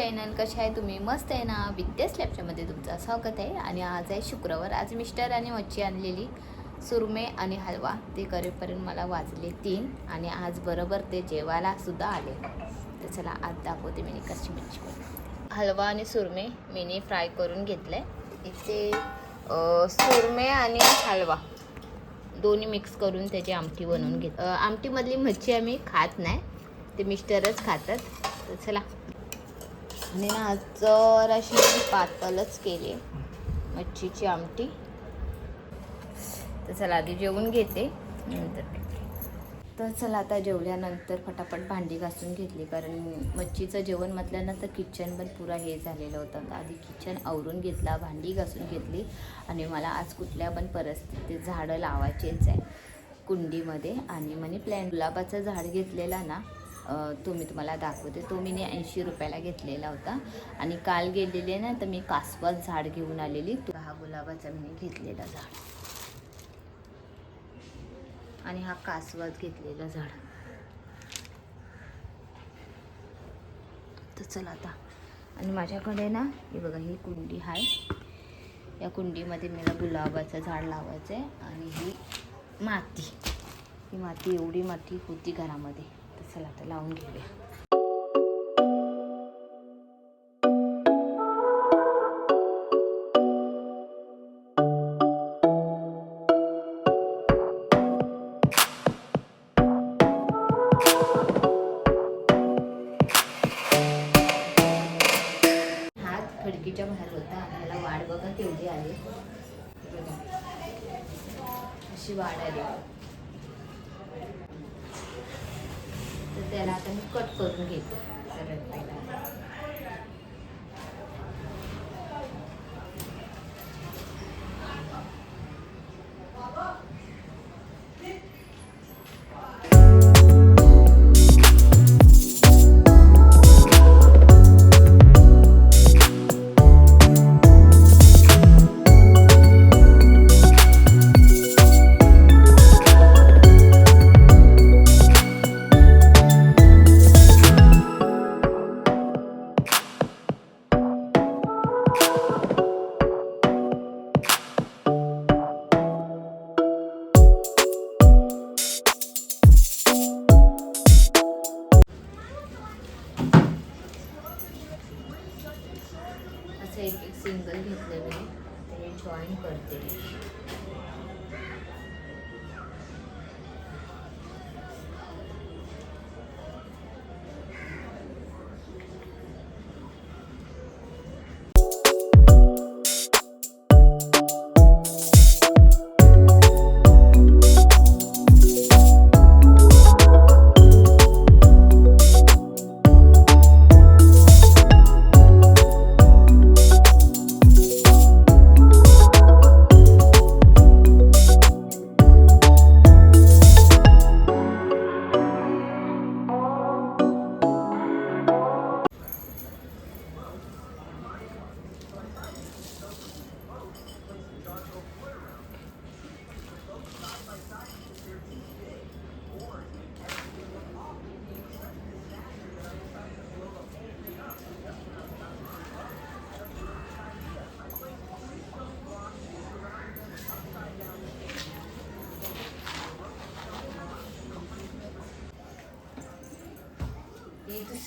Channel कशा आहे तुम्ही? मस्त आहे ना? विद्यास लॅबच्यामध्ये तुमचं स्वागत आहे. आणि आज आहे शुक्रवार. आज मिस्टर आणि मच्छी आणलेली सुरमे आणि हलवा. ते करेपर्यंत मला वाजले तीन. आणि आज बरोबर ते जेवायला सुद्धा आले. तर चला आज दाखवते मी कशी मच्छी. हलवा आणि सुरमे मीने फ्राय करून घेतलं आहे इथे सुरमे आणि हलवा. दोन्ही मिक्स करून त्याची आमटी बनवून घेत आमटीमधली मच्छी आम्ही खात नाही. ते मिस्टरच खातात. तर चला. आणि ना जर अशी मी पातळच केली. मच्छीची आमटी. तर चला आधी जेवून घेते नंतर तर चला आता जेवल्यानंतर फटाफट भांडी घासून घेतली कारण मच्छीचं जेवण म्हटल्यानंतर किचन पण पुरा हे झालेलं होतं. तर आधी किचन आवरून घेतला भांडी घासून घेतली आणि मला आज कुठल्या पण परिस्थितीत झाडं लावायचेच आहे. कुंडीमध्ये आणि मनी प्लॅन गुलाबाचं झाड घेतलेला ना तो मी तुम्हाला दाखवते. तो मी ऐंशी रुपयाला घेतलेला होता. आणि काल गेलेले ना तर मी कासवात झाड घेऊन आलेली. तो हा गुलाबाचा मी घेतलेला झाड. आणि हा कासवात घेतलेला झाड. तर चला आता. आणि माझ्याकडे ना हे बघा ही कुंडी आहे या कुंडीमध्ये मला गुलाबाचं झाड लावायचं आहे आणि ही माती. ही माती एवढी माती होती घरामध्ये. चला आता लावून घेऊया. हात खिडकीच्या बाहेर होता. आणि वाढ बघा केवढी आली. अशी वाढ आली तर त्याला आता मी कट करून घेते. एक एक सिंगल घेतलं मी. ते जॉईन करते.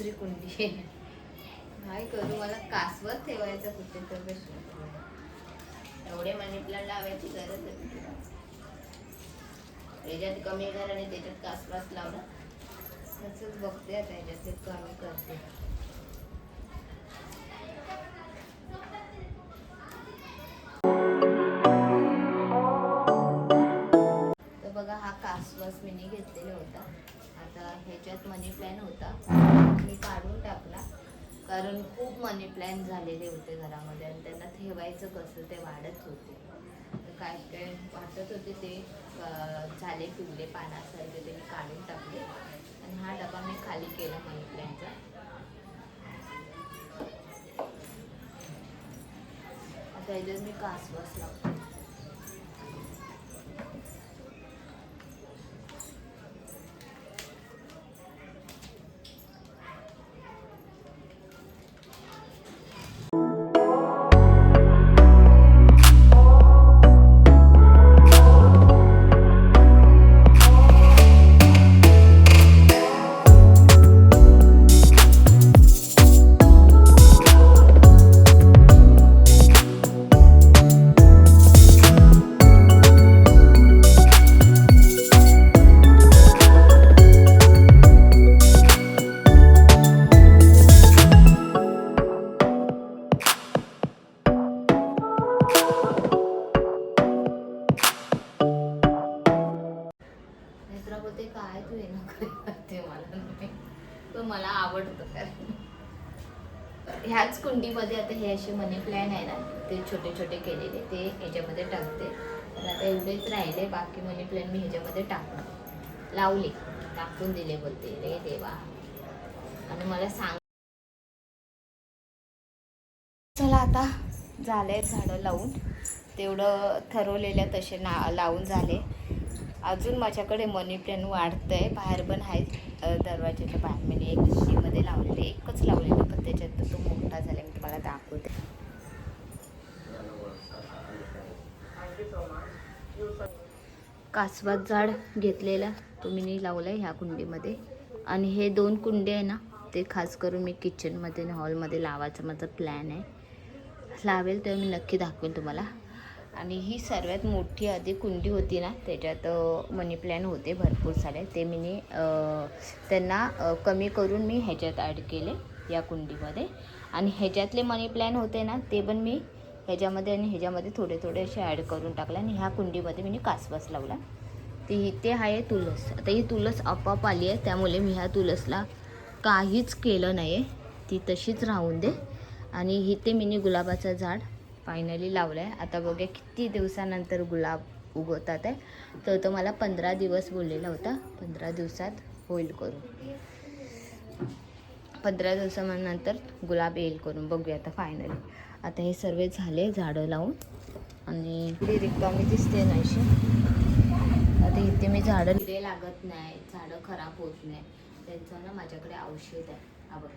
दुसरी कुंडी काय करू मला कासवत ठेवायचं कुठे तर एवढे मनी प्लांट लावायची गरज आहे. त्याच्यात कमी कर आणि त्याच्यात कासवास लावला तसंच बघते आता याच्यात कमी करते. झालेले होते घरामध्ये आणि त्यांना ठेवायचं कसं ते वाढत होते. तर काय काय वाटत होते ते झाले पिवले पानासारखे ते मी काढून टाकले. आणि हा डबा मी खाली केला मनी प्लॅनचा आता याच्यात मी कासवास लावतो काय तू येणं करते मला पण मला आवडतं कारण ह्याच कुंडीमध्ये आता हे असे मनी प्लॅन आहे ना ते छोटे छोटे केलेले ते ह्याच्यामध्ये टाकते. पण आता एवढेच राहिले बाकी मनी प्लॅन मी ह्याच्यामध्ये टाकणार. लावले टाकून दिले बोलते रे देवा. आणि मला सांग चला आता झालंय झाडं लावून. तेवढं ठरवलेलं तसे ना लावून झाले. अजून माझ्याकडे मनी प्लॅन वाढतंय. बाहेर पण आहेत. दरवाजाच्या बाहेर मी एक मध्ये लावलेले एकच लावलेलं पण त्याच्यात तो मोठा झाला मी तुम्हाला दाखवते. कासवात झाड घेतलेला तो मी लावलं आहे ह्या कुंडीमध्ये. आणि हे दोन कुंडे आहे ना ते खास करून मी किचनमध्ये आणि हॉलमध्ये लावायचा माझा प्लॅन आहे. लावेल तेव्हा मी नक्की दाखवेल तुम्हाला. आणि ही सर्वात मोठी आधी कुंडी होती ना त्याच्यात मनी प्लॅन होते भरपूर सारे. ते मी त्यांना कमी करून मी ह्याच्यात ॲड केले या कुंडीमध्ये. आणि ह्याच्यातले मनी प्लॅन होते ना ते पण मी ह्याच्यामध्ये आणि ह्याच्यामध्ये थोडे थोडे असे ॲड करून टाकले आणि ह्या कुंडीमध्ये मी कासवास लावला. ती इथे आहे तुलस. आता ही तुलस आपोआप आली आहे त्यामुळे मी ह्या तुलसला काहीच केलं नाही आहे ती तशीच राहून दे. आणि इथे मिनी गुलाबाचं झाड फायनली लावलं आहे आता बघूया किती दिवसानंतर गुलाब उगवतात आहे. तर तो मला पंधरा दिवस बोललेला होता. पंधरा दिवसात होईल करून. पंधरा दिवसानंतर गुलाब येईल करून. बघूया आता फायनली आता हे सर्व झाले झाडं लावून. आणि रिकामी दिसते नाहीशी. आता इथे मी झाडं किडे लागत नाही. झाडं खराब होत नाही. त्यांचं ना माझ्याकडे औषध आहे. आवड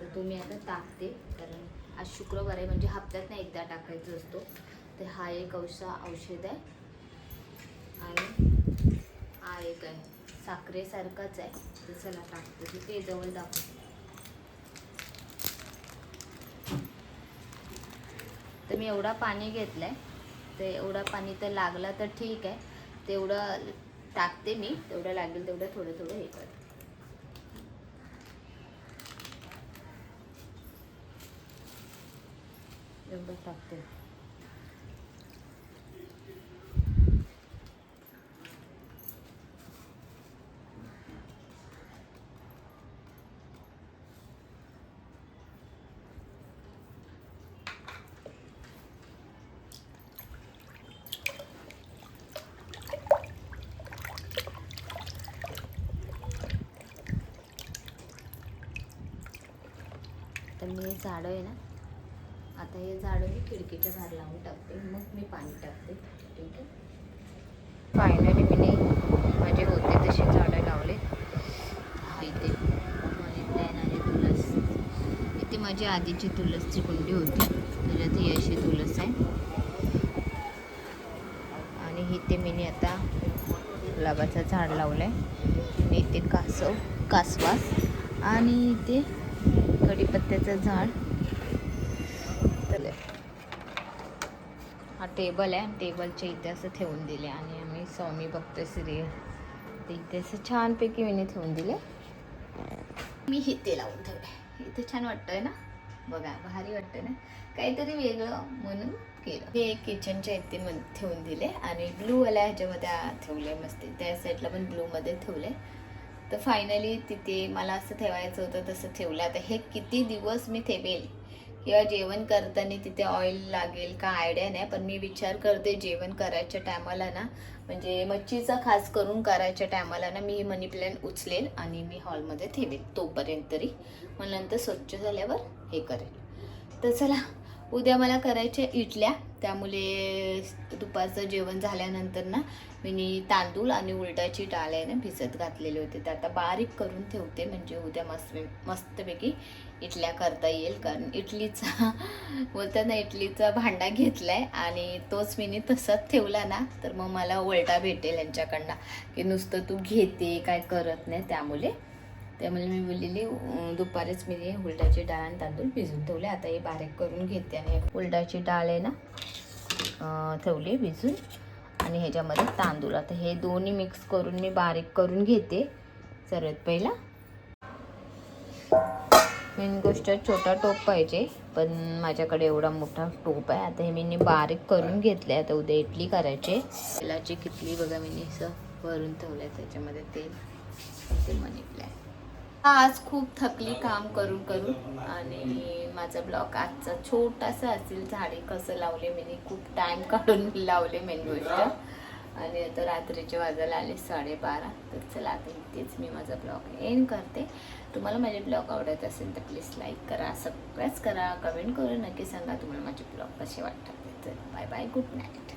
तर तुम्ही आता टाकते. कारण आज शुक्रवार आहे म्हणजे हप्त्यात नाही एकदा टाकायचं असतो. तर हा एक औषध औषध आहे. आणि हा एक आहे. साखरेसारखाच आहे. तर चला टाकतो. ते जवळ दाखव तर मी एवढा पाणी घेतलं आहे तर एवढा पाणी तर लागला तर ठीक आहे. तेवढं टाकते मी. तेवढं लागेल तेवढं थोडं थोडं हे करते. एवढं टाकते तर मी हे झाडं आहे ना आता हे झाडं मी खिडकीच्या बाहेर लावून टाकते. मग मी पाणी टाकते. ठीक आहे? फायनली मी माझे होते तसे झाडं लावले. इथे. मनी प्लॅन आणि तुळस इथे माझी आधीची तुळसची कुंडी होती. त्याच्यात ही अशी तुळस आहे. आणि इथे मी आता गुलाबाचं झाड लावलं आहे आणि इथे कासव कासवास आणि इथे कढीपत्त्याचं झाड. तर हा टेबल आहे टेबलच्या इथे असं ठेवून दिले आणि आम्ही स्वामी बघतोय सिरियल ते इथे असं छानपैकी मी ठेवून दिले. मी इथे लावून ठेवले. इथे छान वाटतंय ना? बघा भारी वाटतं ना? काहीतरी वेगळं म्हणून केलं. हे किचनच्या इथे मग ठेवून दिले आणि ब्लूवाल्या ह्याच्यामध्ये ठेवले मस्त. त्या साईडला पण ब्लूमध्ये ठेवले. तर फायनली तिथे मला असं ठेवायचं होतं तसं ठेवलं. आता हे किती दिवस मी ठेवेल? किंवा जेवण करताना तिथे ऑइल लागेल का आयडिया नाही पण मी विचार करते जेवण करायच्या टायमाला ना. म्हणजे मच्छीचा खास करून करायच्या टायमाला ना मी ही मनी प्लॅन उचलेल आणि मी हॉलमध्ये ठेवेल. तोपर्यंत तरी. मग नंतर स्वच्छ झाल्यावर हे करेल. तर चला उद्या मला करायच्या इडल्या. त्यामुळे दुपारचं जेवण झाल्यानंतर ना मी तांदूळ आणि उलटाची डाळ आहे ना भिजत घातलेले होते. ते आता बारीक करून ठेवते म्हणजे उद्या मस्त मस्तपैकी इडल्या करता येईल. कारण इडलीचा बोलताना इडलीचा भांडा घेतलाय आणि तोच मी तसाच ठेवला ना तर मग मला उलटा भेटेल यांच्याकडनं. की नुसतं तू घेते काय करत नाही त्यामुळे त्यामुळे मी बोललेली दुपारीच मी उलटाची डाळ आणि तांदूळ भिजून ठेवले. आता हे बारीक करून घेते आणि उलटाची डाळ आहे ना ठेवली भिजून. आणि ह्याच्यामध्ये तांदूळ. आता हे दोन्ही मिक्स करून मी बारीक करून घेते सर्वात पहिला. मेन गोष्ट छोटा टोप पाहिजे पण माझ्याकडे एवढा मोठा टोप आहे. आता हे मी बारीक करून घेतले आता उद्या इडली करायचे तेलाची कितली बघा मी असं भरून ठेवलं आहे त्याच्यामध्ये तेल. ते मनी आज खूप थकली काम करून करून. आणि माझा ब्लॉग आजचा छोटासा असेल झाडे कसं लावले मी खूप टाइम काढून लावले मेन गोष्ट. आणि आता रात्रीचे वाजायला आले साडेबारा. तर चला आता इथेच मी माझा ब्लॉग एंड करते. तुम्हाला माझे ब्लॉग आवडत असेल तर प्लीज लाईक करा सबस्क्राईब करा कमेंट करून नक्की सांगा तुम्हाला माझे ब्लॉग कसे वाटतात. चल बाय बाय गुड नाईट